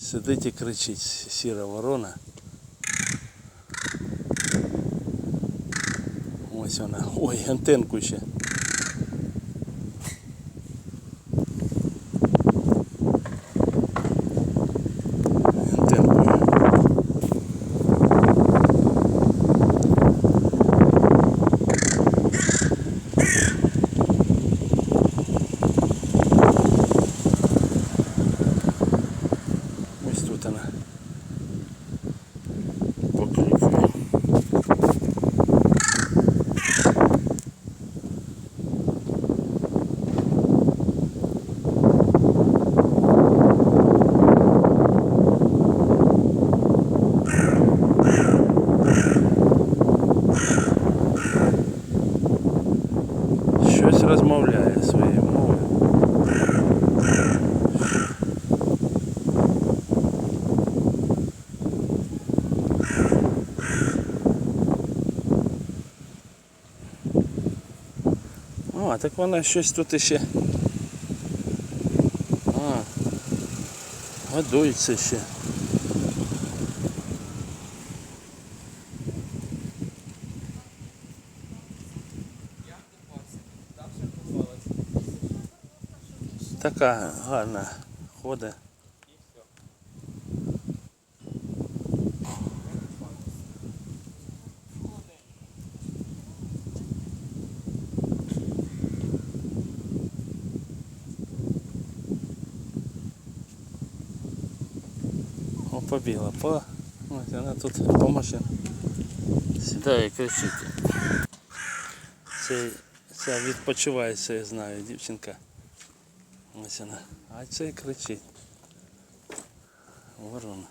Сидить і кричить сіра ворона. Ось вона. Ой, антенку ще. Ось тут вона. Покликає. Щось розмовляє своєю О, так вона щось тут іще. А, годується ще. Така гарна ходить. Побігла, по. Ось вона тут по машину. Сідає і кричить. Це, це відпочиває, це я знаю, дівчинка. Ось вона. А це і кричить. Ворона.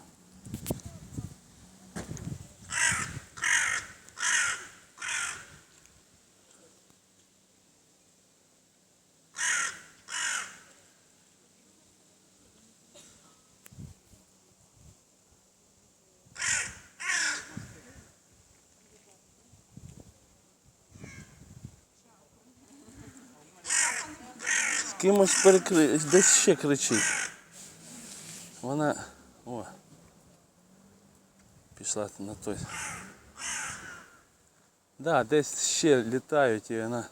Кимось перекри... десь ще кричить. Вона. О. Пішла на той. Да, десь ще літають і вона.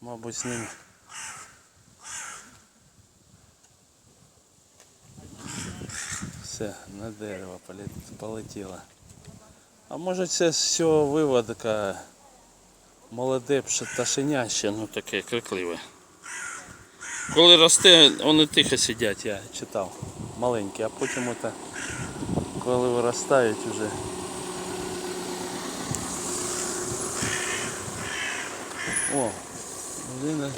Мабуть, з ними. Все, на дерево полет- полетіла. А може це з цього виводка молоде пташеня ще, ну таке крикливе. Коли росте, вони тихо сидять, я читав. Маленькі, а потім ото, коли виростають вже. О, людина